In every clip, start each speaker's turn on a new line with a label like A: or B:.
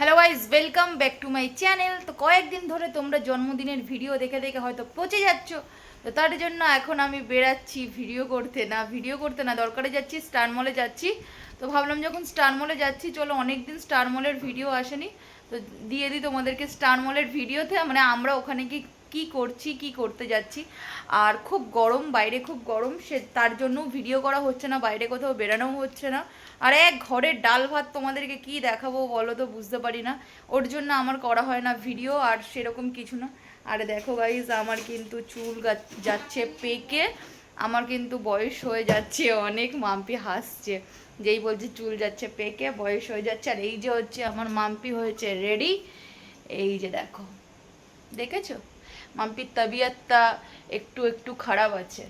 A: Hello guys welcome back to my channel তো কয়েকদিন ধরে তোমরা জন্মদিনের ভিডিও দেখে দেখে হয়তো পচে যাচ্ছ। তো তার জন্য এখন আমি বেড়াচ্ছি ভিডিও করতে। না ভিডিও করতে না, দরকারে যাচ্ছি স্টার মলে যাচ্ছি। তো ভাবলাম যখন স্টার মলে যাচ্ছি, চলো অনেক দিন স্টার মলের ভিডিও আসেনি। তো দিয়ে দিই তোমাদেরকে স্টার মলের ভিডিওতে মানে আমরা ওখানে কি কি করছি, কি করতে যাচ্ছি। আর খুব গরম, বাইরে খুব গরম, সে তার জন্য ভিডিও করা হচ্ছে না, বাইরে কোথাও বেরানোও হচ্ছে না। আর এক ঘরের ডাল ভাত তোমাদেরকে কি দেখাবো বলো তো বুঝতে পারি না। ওর জন্য আমার করা হয় না ভিডিও আর সেরকম কিছু না। আর দেখো গাইজ আমার কিন্তু চুল যাচ্ছে পেকে। আমার কিন্তু বয়স হয়ে যাচ্ছে, অনেক মাম্পি হাসছে। যেই বলছে চুল যাচ্ছে পেকে, বয়স হয়ে যাচ্ছে। আর এই যে হচ্ছে আমার মাম্পি হয়েছে রেডি এই যে দেখো। দেখেছ? মাম্পির তবিয়তটা একটু একটু খারাপ আছে।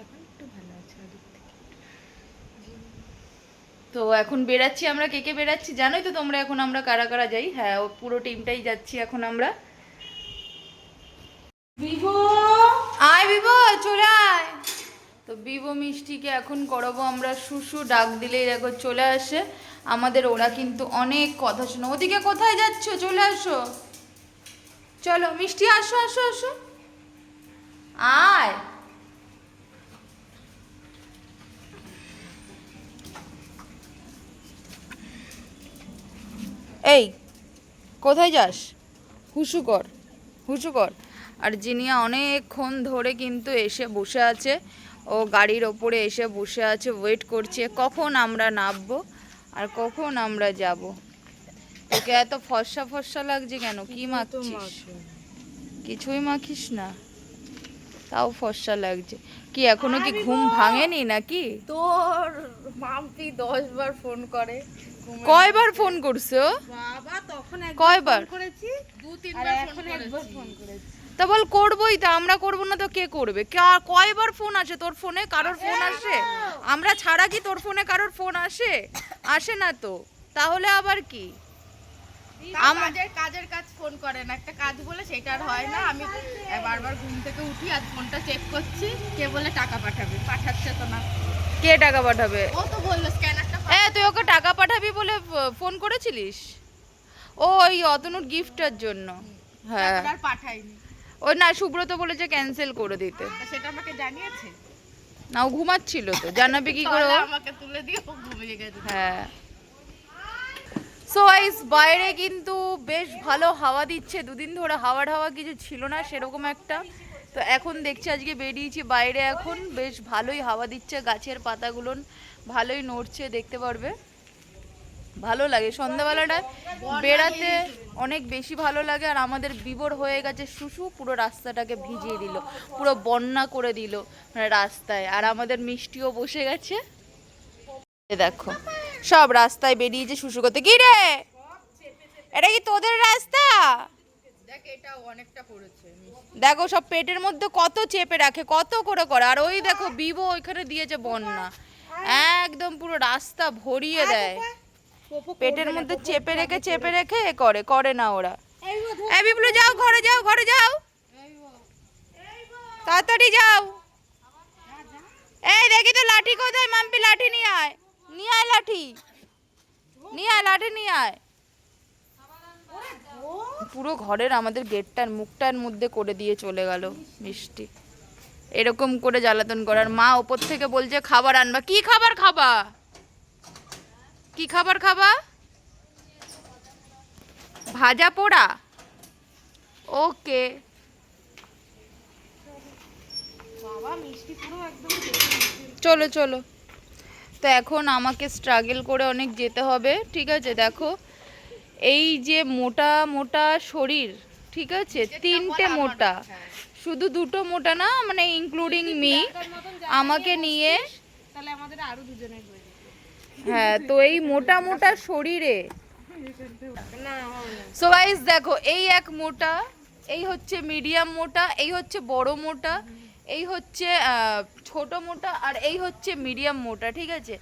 B: এখন একটু ভালো আছে
A: তো এখন বেরাচ্ছি আমরা কে কে বেরাচ্ছি জানোই তো তোমরা এখন আমরা কারা কারা যাই? হ্যাঁ ও পুরো টিমটাই যাচ্ছি এখন আমরা।
B: বিভো!
A: আয় বিভো চলে আয়। তো বিভো মিষ্টিকে এখন করাবো আমরা শুশু ডাক দিলেই দেখো চলে আসে। আমাদের ওরা কিন্তু অনেক কথা শোনো। ওদিকে কোথায় যাচ্ছ? চলে আসো। চলো, মিষ্টি, আসো আসো আসো। আয়। এই, কোথায় যাস? হুসু কর হুসু কর। আর জিনিয়া অনেকক্ষণ ধরে কিন্তু এসে বসে আছে। ও গাড়ির ওপরে এসে বসে আছে ওয়েট করছে, কখন আমরা নামবো আর কখন আমরা যাব। তোকে এত ফর্সা ফর্সা লাগছে কেন? কি মাখছিস? কিছুই মাখিস না? তাও ফর্সা লাগছে। কি এখনও কি ঘুম ভাঙেনি নাকি?
B: তোর মাম্পি দশ বার ফোন করে।
A: কয়বার ফোন করছ
B: বাবা তখন
A: কয়বার?
B: করেছি।
C: দু তিনবার ফোন
B: একবার ফোন করেছি।
A: তা বল করবোই তা আমরা করব না তো কে করবে? কয়বার ফোন আসে? তোর ফোনে কারোর ফোন আসে? আমরা ছাড়া কি তোর ফোনে কারোর ফোন আসে? আসে না তো। তাহলে আবার কি? আম-
C: কাজের কাজের কাজ ফোন করে না। একটা কাজ বলে সেটা আর হয় না। আমি বারবার ঘুম থেকে উঠি আর ফোনটা চেক করছি। কে বলে টাকা পাঠাবে? পাঠাচ্ছে তো না।
A: কে টাকা পাঠাবে?
C: ও তো বলল স্ক্যানারটা
A: এ তুই ওকে টাকা পাঠাবি বলে ফোন করেছিলিস? ও ওই অতনুর গিফটের জন্য। হ্যাঁ।
C: আর পাঠাইনি
A: ওই না সুব্রত বলেছে ক্যান্সেল করে দিতে।
C: সেটা আমাকে জানিয়েছে?
A: না ও ঘুমাচ্ছিল তো। জানাবে কি করে ও?
C: আমাকে তুলে দিয়ে ঘুমিয়ে গেছে।
A: হ্যাঁ। সো গাইস বাইরে কিন্তু বেশ ভালো হাওয়া দিচ্ছে। দুদিন ধরে হাওয়া হাওয়া কিছু ছিল না, সেরকম একটা। তো এখন দেখছি, আজকে বেরিয়েছি বাইরে এখন। বেশ ভালোই হাওয়া দিচ্ছে, গাছের পাতাগুলো ভালোই নড়ছে, দেখতে পারবে। ভালো লাগে সন্ধ্যাবেলাটা। বেড়াতে অনেক বেশি ভালো লাগে, আর আমাদের বিবর হয়ে গেছে শুশু, পুরো রাস্তাটাকে ভিজিয়ে দিল, পুরো বন্যা করে দিল রাস্তায়। আর আমাদের মিষ্টিও বসে গেছে। দেখো। সব রাস্তায় বেরিয়েছে শুশু করতে কি রে? এটা কি তোদের রাস্তা?
C: দেখ এটা অনেকটা করেছে
A: দেখো সব পেটের মধ্যে কত চেপে রাখে কত করে করে। আর ওই দেখো বিভো ওইখানে দিয়েছে বন্যা। একদম পুরো রাস্তা ভরিয়ে দেয়। পেটের মধ্যে চেপে রেখে চেপে রেখে এ করে করে না ওরা। এই বিপ্লু যাও ঘরে যাও ঘরে যাও। তাড়াতাড়ি যাও। এই দেখি তো লাঠি কোথায়? মাম্পি লাঠি নিয়ে আয়। নিয়ে আয় লাঠি। নিয়ে আয় লাঠি নিয়ে আয়। পুরো ঘরের আমাদের গেটটার মুখটার মধ্যে করে দিয়ে চলে গেল মিষ্টি। এরকম করে জ্বালাতন করার মা ওপর থেকে বলছে খাবার আনবা। কি খাবার খাবা? কি খাবার খাবা? ভাজা পোড়া? ওকে। চলো চলো। তো এখন আমাকে স্ট্রাগল করে অনেক যেতে হবে ঠিক আছে? দেখো এই যে মোটা মোটা শরীর ঠিক আছে? তিনটে মোটা। শুধু দুটো মোটা না মানে ইনক্লুডিং মি আমাকে নিয়ে।
B: তাহলে আমাদের আরও দুজনের হ্যাঁ
A: তো এই মোটা মোটা শরীরে। সো গাইস দেখো এই এক মোটা এই হচ্ছে মিডিয়াম মোটা এই হচ্ছে বড় মোটা এই হচ্ছে ছোট মোটা আর এই হচ্ছে মিডিয়াম মোটা ঠিক আছে?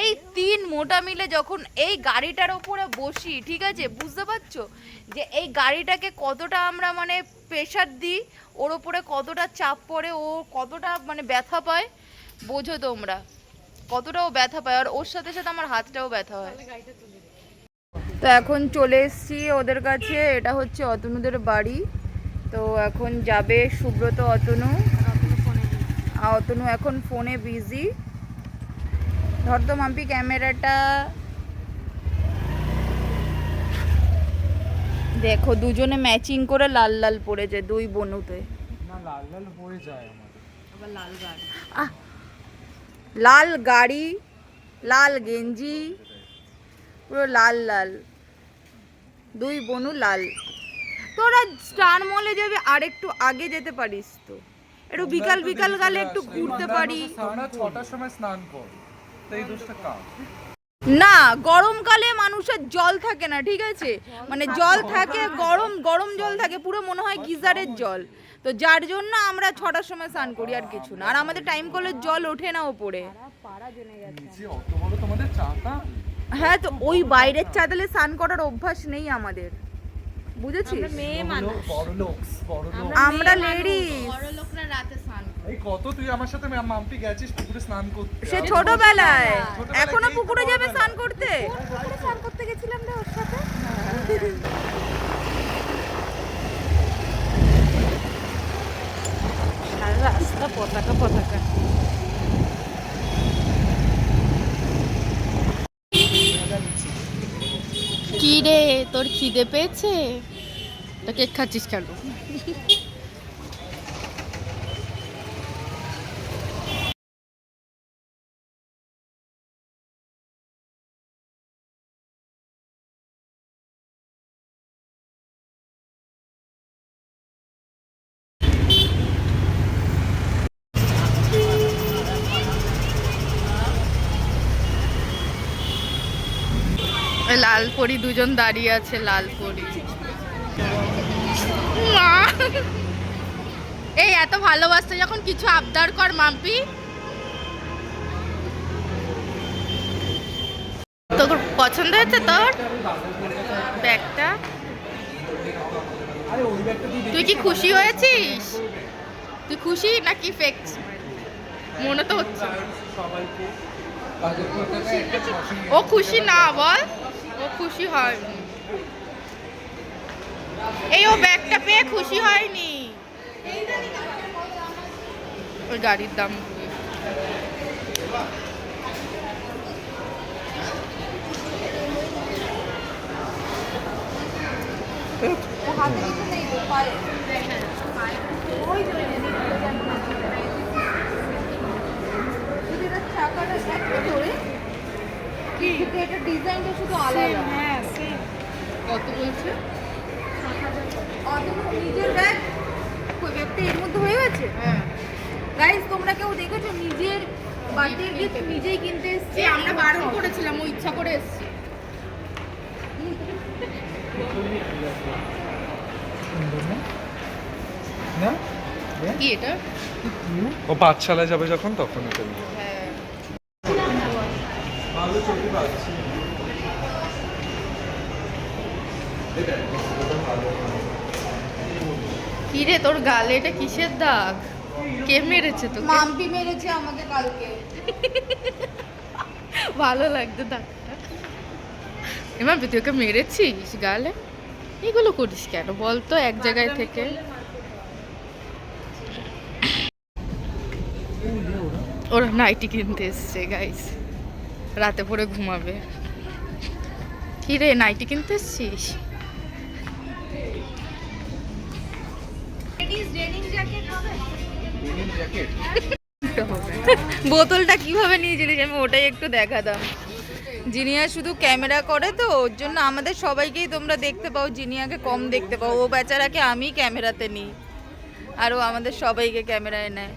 A: এই তিন মোটা মিলে যখন এই গাড়িটার ওপরে বসি ঠিক আছে? বুঝতে পারছ? যে এই গাড়িটাকে কতটা আমরা মানে প্রেশার দিই ওর ওপরে কতটা চাপ পড়ে ও কতটা মানে ব্যথা পায় বোঝো তোমরা। কতটাও ব্যথা পায় আর ওর সাথে সাথে আমার হাতটাও ব্যথা হয়। তো এখন চলে এসেছি ওদের কাছে এটা হচ্ছে অতনুদের বাড়ি। তো এখন যাবে সুব্রত অতনু। আর অতনু এখন ফোনে বিজি ধর তো মাম্পি ক্যামেরাটা দেখো দুজনে ম্যাচিং করে লাল লাল পড়েছে দুই বনুতে।
D: না লাল লাল হয়ে যায় আমাদের।
C: আবার লাল গাড়ি।
A: আহ লাল গাড়ি লাল গেঞ্জি পুরো লাল লাল। দুই বনু লাল। তোরা স্টার মলে যাবে আর একটু আগে যেতে পারিস তো। একটু বিকাল বিকাল গেলে একটু ঘুরতে পারি।
D: আমরা ছটার সময় স্নান কর। তো এই দোষটা কার?
A: না গরমকালে মানুষের জল থাকে না ঠিক আছে? মানে জল থাকে গরম গরম জল থাকে পুরো মনে হয় গিজারের জল। তো যার জন্য আমরা ছটার সময় স্নান করি আর কিছু না। আর আমাদের টাইম কলের জল ওঠে না ওপরে। হ্যাঁ তো ওই বাইরের চাতালে স্নান করার অভ্যাস নেই আমাদের। বুঝেছিস?
C: মেয়ে
D: বড় লোক বড় লোক
A: আমরা লেডিস।
C: বড় লোকরা রাতে স্নান করে।
D: এই কত তুই আমার সাথে মা- মাম্পি গেছিস পুকুরে স্নান করতে?
A: সে ছোটবেলায়।
D: ছোটবেলায় এখনও
A: পুকুরে যাবে স্নান করতে?
B: স্নান করতে গেছিলাম রে ওর সাথে।
A: রাস্তা পতাকা পতাকা।
C: রে তোর খিদে পেয়েছে? তা কেক খাচ্ছিস কেন? লাল পরি, দুজন দাঁড়িয়ে আছে লাল পরি। এই, এত ভালোবাসতে যখন কিছু আবদার কর, মাম্পি। তোর পছন্দ হয়েছে তোর? ব্যাগটা?
D: তুই
C: কি খুশি হয়েছিস? তুই খুশি নাকি ফেক মনে তো হচ্ছে। ও খুশি না, বল। ও খুশি হয়নি। এই ও ব্যাগটা পেয়ে খুশি হয়নি। ওই গাড়ির দাম
A: ডিজাইনটা শুধু আলাদা।
C: হ্যাঁ কত বলছে?
A: অতনু নিজের ব্যাগ ওই ব্যাগটা এর মধ্যে হয়ে গেছে?
C: হ্যাঁ।
A: গাইস তোমরা কেউ দেখেছ নিজের বার্থডে গিফট নিজেই কিনতে এসছে?
C: যে আমরা বারণ করেছিলাম ও ইচ্ছা করে এসছে। কি এটা?
D: ও পাঠশালায় যাবে যখন তখন এটা নিয়ে
C: হ্যাঁ
D: ভালো চোখে পাচ্ছি
C: কি রে তোর গালে এটা কিসের দাগ? কে মেরেছে তোকে?
A: মাম্পি মেরেছে আমাকে কালকে।
C: ভালো লাগতো দাগটা। এবার তুই ওকে মেরেছিস গালে? এগুলো করিস কেন? বলতো এক জায়গায় থেকে। ওরা নাইটি কিনতে এসছে গাইস রাতে পরে ঘুমাবে। কি রে নাইটি কিনতে এসছিস?
D: জ্যাকেট
A: বোতলটা কীভাবে নিয়ে নিয়েছিলিস আমি ওটাই একটু দেখাতাম। জিনিয়া শুধু ক্যামেরা করে তো ওর জন্য আমাদের সবাইকেই তোমরা দেখতে পাও জিনিয়াকে কম দেখতে পাও। ও বেচারাকে আমি ক্যামেরাতে নিই। আর ও আমাদের সবাইকে ক্যামেরায় নেয়।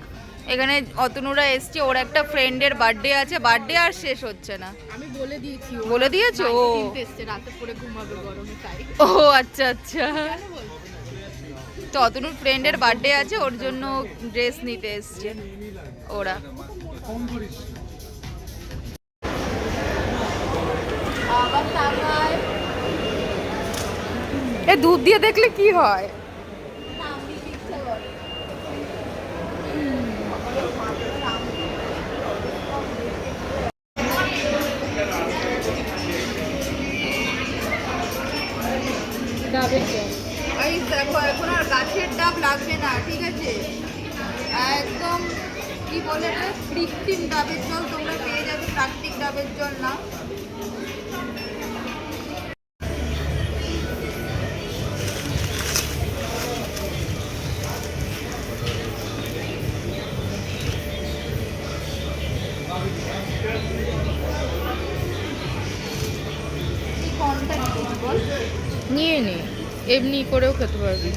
A: এখানে অতনুরা এসছে ওর একটা ফ্রেন্ডের বার্থডে আছে বার্থডে আর শেষ হচ্ছে না।
C: আমি বলে দিয়েছি
A: বলে দিয়েছ? ও।
C: নাইটি কিনতে রাতে পরে ঘুমাবে গরমে তাই।
A: ও আচ্ছা আচ্ছা। তো অতনুর ফ্রেন্ডের বার্থডে আছে ওর জন্য ড্রেস নিতে এসছে ওরা।
C: এ দুধ দিয়ে দেখলে কি হয়?
B: ডাবের জল
A: এই দেখো, এখন আর গাছের ডাব লাগবে না, ঠিক আছে? একদম, কি বলে কৃত্রিম ডাবের জল তোমরা পেয়ে যাবে, প্রাকৃতিক ডাবের জল না।
C: এমনি করেও খেতে পারবি।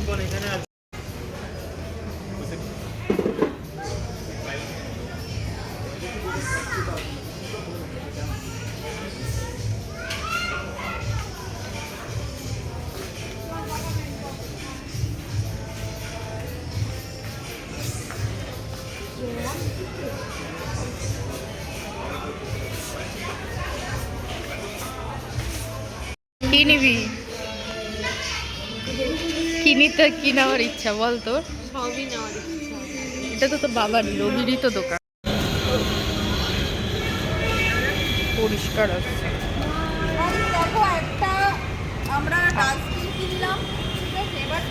C: কি নিবি? কি নিতে কি নেওয়ার ইচ্ছা বল তোর।
B: সবই নেওয়ার ইচ্ছা।
C: এটা তো তোর বাবার রবিরই তো দোকান। পরিষ্কার আছে।
A: দেখো একটা আমরা ডাস্টবিন কিনলাম ঠিক আছে? এবার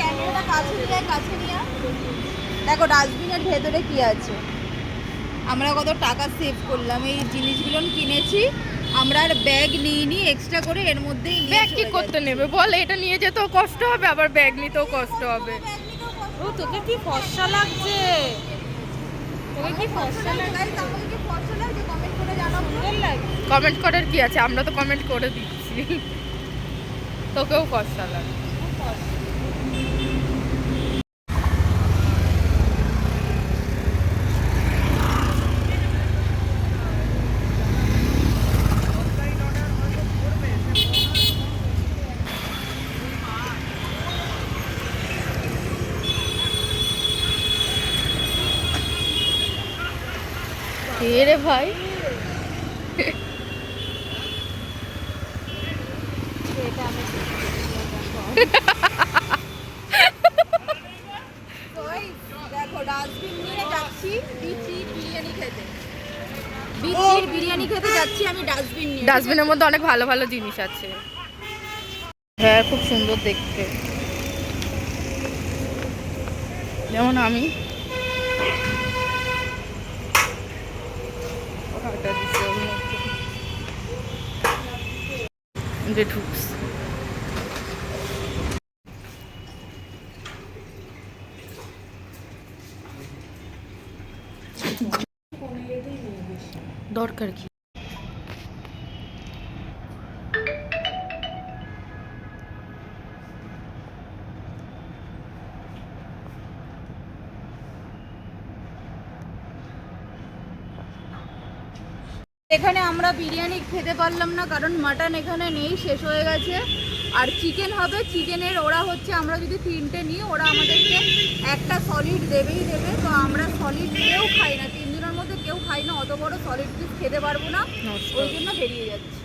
A: ক্যামেরাটা কাছে নিয়ে কাছে নিয়ে দেখো ডাস্টবিনের ভেতরে কি আছে। আমরা কত টাকা সেভ করলাম এই জিনিসগুলো কিনেছি। আমরা আর ব্যাগ নিয়ে নিই এক্সট্রা করে এর মধ্যেই
C: ব্যাগ কি করতে নেবে? বল এটা নিয়ে যেতেও কষ্ট হবে আবার ব্যাগ নিতেও কষ্ট হবে।
B: ও তোকে কি ফর্সা লাগছে? তোকে কি ফর্সা
A: কি লাগছে? কমেন্ট করে জানাব
B: সুন্দর লাগছে।
C: কমেন্ট করার কি আছে? আমরা তো কমেন্ট করে দিচ্ছি। তোকেও কষ্ট লাগে কে রে ভাই।
B: এটা আমি
A: তো এই দেখো ডাস্টবিন নিয়ে যাচ্ছি বিচি বিরিয়ানি খেতে বিচির বিরিয়ানি খেতে যাচ্ছি আমি ডাস্টবিন নিয়ে।
C: ডাস্টবিনের মধ্যে অনেক ভালো ভালো জিনিস আছে। হ্যাঁ খুব সুন্দর দেখতে। যেমন আমি ওটা দিছে ওর মধ্যে। যে ঢুকস দরকার কি
A: এখানে আমরা বিরিয়ানি খেতে পারলাম না কারণ মাটন এখানে নেই শেষ হয়ে গেছে। আর চিকেন হবে চিকেনের ওরা হচ্ছে আমরা যদি তিনটে নিই ওরা আমাদেরকে একটা সলিড দেবেই দেবে। তো আমরা সলিড কেউ খাই না তিনজনের মধ্যে কেউ খাই না অত বড় সলিড পিস খেতে পারব না। ওই জন্য বেরিয়ে যাচ্ছি।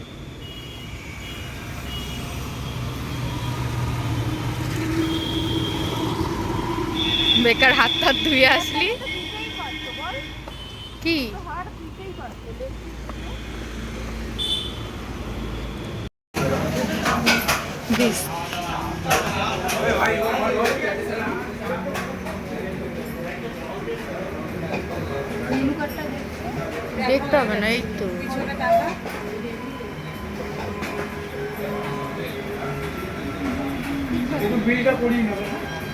C: বেকার হাত টাত ধুয়ে আসলি? কি? দিস দেখতে হবে না এই তো।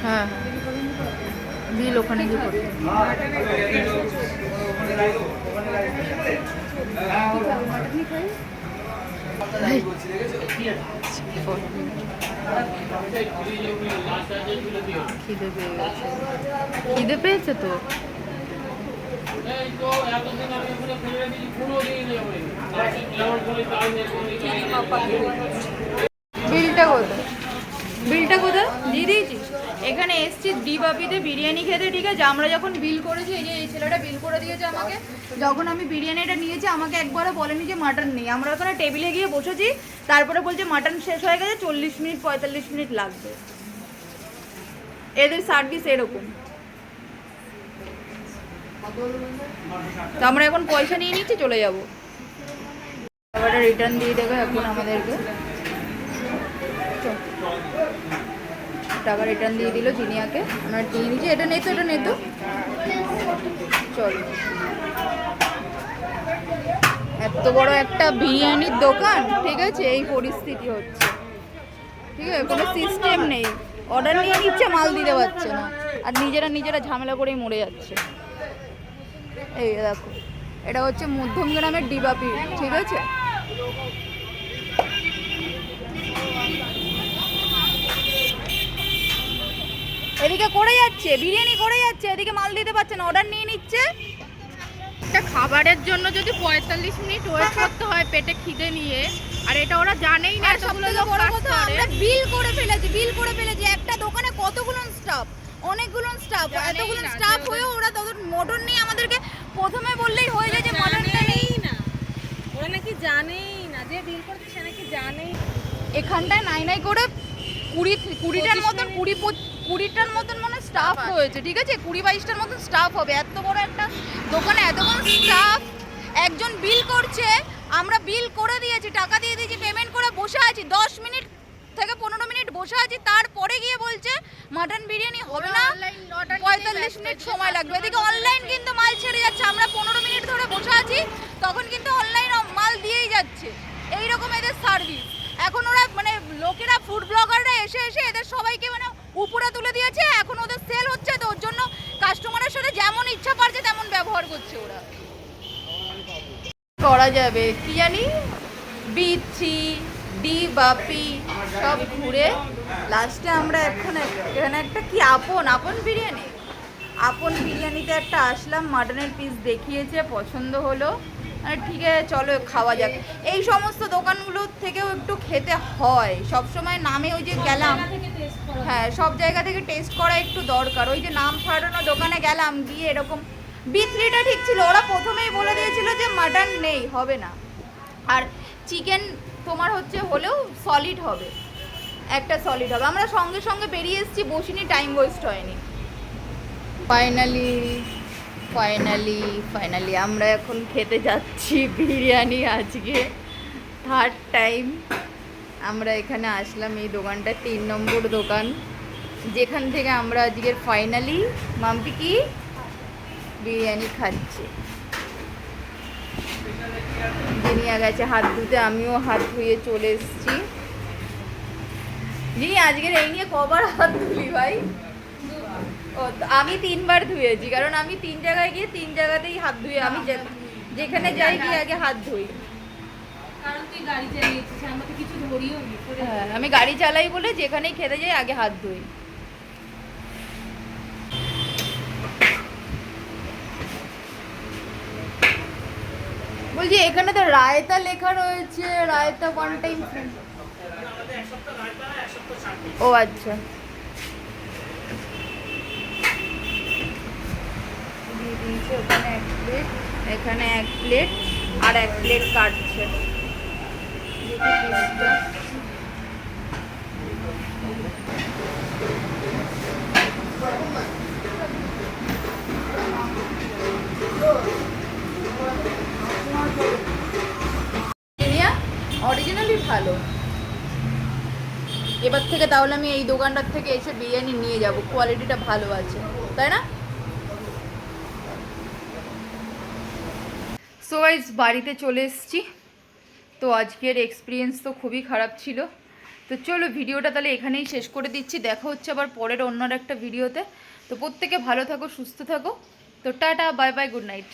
C: হ্যাঁ। বিল ওখানে গিয়ে করতে হবে। খিদে পেয়ে গেছে। খিদে পেয়েছে তো?
A: বিলটা কোথায় বিলটা কোথায়? দিয়ে দিয়েছিস? এখানে এসছি ডিবাপিতে বিরিয়ানি খেতে, ঠিক আছে? আমরা যখন বিল করেছি, এই যে এই ছেলেটা বিল করে দিয়েছে আমাকে, যখন আমি বিরিয়ানিটা নিয়েছি, আমাকে একবারও বলেনি যে মাটন নেই। আমরা ওখানে টেবিলে গিয়ে বসেছি, তারপরে বলছে মাটন শেষ হয়ে গেছে, চল্লিশ মিনিট, পঁয়তাল্লিশ মিনিট লাগবে। এদের সার্ভিস এরকম। তো আমরা এখন পয়সা নিয়ে নিচ্ছি, চলে যাব। রিটার্ন দিয়ে দেবে এখন আমাদেরকে। চল। টাকা রিটার্ন দিয়ে দিল জিনিয়াকে। আমরা দিয়ে নিচ্ছি এটা নেই তো, এটা নেই তো। চলো। এত বড় একটা বিরিয়ানির দোকান, ঠিক আছে? এই পরিস্থিতি হচ্ছে। ঠিক আছে? কোনো সিস্টেম নেই। অর্ডার নিয়ে নিচ্ছে, মাল দিতে পারছে না। আর নিজেরা নিজেরা ঝামেলা করেই মরে যাচ্ছে। এই দেখো। এটা হচ্ছে মধ্যম গ্রামের ডিবাপি ঠিক আছে? এদিকে করে যাচ্ছে বিরিয়ানি করে যাচ্ছে এদিকে মাল দিতে পারছে না অর্ডার নিয়ে নিচ্ছে।
C: একটা খাবারের জন্য যদি পঁয়তাল্লিশ মিনিট ওয়েট করতে হয় পেটে খিদে নিয়ে আর এটা ওরা জানেই না
A: বড় কথা আমরা বিল করে ফেলেছি বিল করে ফেলেছি একটা দোকানে কতগুলো স্টাফ অনেকগুলো স্টাফ এতগুলো স্টাফ হয়েও ওরা তাদের মোটর নিয়ে আমাদেরকে প্রথমে বললেই হয়ে যায় যে মটনটা নেই।
B: না। ওরা নাকি জানেই না যে বিল করছে সে নাকি জানেই
A: এখানটায় নাই নাই করে কুড়ি কুড়িটার মতন কুড়ি কুড়িটার মতন মানে স্টাফ রয়েছে ঠিক আছে? কুড়ি বাইশটার মতন স্টাফ হবে। এত বড় একটা দোকানে এত বড় স্টাফ একজন বিল করছে আমরা বিল করে দিয়েছি টাকা দিয়ে দিয়েছি পেমেন্ট করে বসে আছি। দশ মিনিট থেকে পনেরো মিনিট বসে আছি তারপরে গিয়ে বলছে মাটন বিরিয়ানি হবে না পঁয়তাল্লিশ মিনিট সময় লাগবে। এদিকে অনলাইন কিন্তু মাল ছেড়ে যাচ্ছে আমরা পনেরো মিনিট ধরে বসে আছি তখন কিন্তু অনলাইন মাল দিয়েই যাচ্ছে। এই রকম এদের সার্ভিস এখন ওরা মানে লোকেরা ফুড ব্লগাররা এসে এসে এদের সবাইকে মানে উপরে তুলে দিয়েছে, এখন ওদের সেল হচ্ছে, তো ওর জন্য কাস্টমারের সাথে যেমন ইচ্ছা পারছে, তেমন ব্যবহার করছে ওরা। করা যাবে, কি জানি? বি ডি বাপি সব ঘুরে। লাস্টে আমরা এখন এখানে একটা কি আপন আপন বিরিয়ানি? আপন বিরিয়ানিতে একটা আসলাম মাটনের পিস দেখিয়েছে, পছন্দ হলো। ঠিক আছে চলো খাওয়া যাক। এই সমস্ত দোকানগুলোর থেকেও একটু খেতে হয়। সব সময় নামে ওই যে গেলাম। হ্যাঁ সব জায়গা থেকে টেস্ট করা একটু দরকার। ওই যে নাম ছাড়ানো দোকানে গেলাম গিয়ে এরকম বি থ্রিটা ঠিক ছিল। ওরা প্রথমেই বলে দিয়েছিল যে মাটন নেই হবে না। আর চিকেন তোমার হচ্ছে হলেও সলিড হবে। একটা সলিড হবে। আমরা সঙ্গে সঙ্গে বেরিয়ে এসেছি বসিনি টাইম ওয়েস্ট হয়নি। ফাইনালি ফাইনালি ফাইনালি আমরা এখন খেতে যাচ্ছি বিরিয়ানি আজকে থার্ড টাইম আমরা এখানে আসলাম, এই দোকানটা তিন নম্বর দোকান। যেখান থেকে আমরা আজকের ফাইনালি মাম্পি কি? বিরিয়ানি খাচ্ছি। জিনিয়া গেছে হাত ধুতে, আমিও হাত ধুয়ে চলে এসছি। জিনি আজকের এই নিয়ে কবার হাত ধুলি ভাই? আমি তিনবার ধুয়েছি কারণ আমি তিন জায়গায় গিয়ে তিন জায়গাতেই হাত ধুয়ে আমি যেখানে যাই গিয়ে আগে হাত ধুই। হ্যাঁ আমি গাড়ি চালাই বলে যেখানেই খেতে যাই আগে হাত ধুই। বলছি এখানে তো রায়তা লেখা রয়েছে রায়তা ওয়ান টাইম ও আচ্ছা। দিয়েছে, ওখানে এক প্লেট এখানে এক প্লেট আর এক প্লেট কাটছে। অরিজিনালি ভালো। এবার থেকে তাহলে আমি এই দোকানটার থেকে এসে বিরিয়ানি নিয়ে যাব। কোয়ালিটিটা ভালো আছে। তাই না? গাইজ বাড়িতে চলে এসেছি। তো আজকের এক্সপিরিয়েন্স তো খুবই খারাপ ছিল। তো চলো ভিডিওটা তাহলে এখানেই শেষ করে দিচ্ছি। দেখা হচ্ছে আবার পরের অন্য একটা ভিডিওতে। তো প্রত্যেকে ভালো থাকো, সুস্থ থাকো। তো tata bye bye good night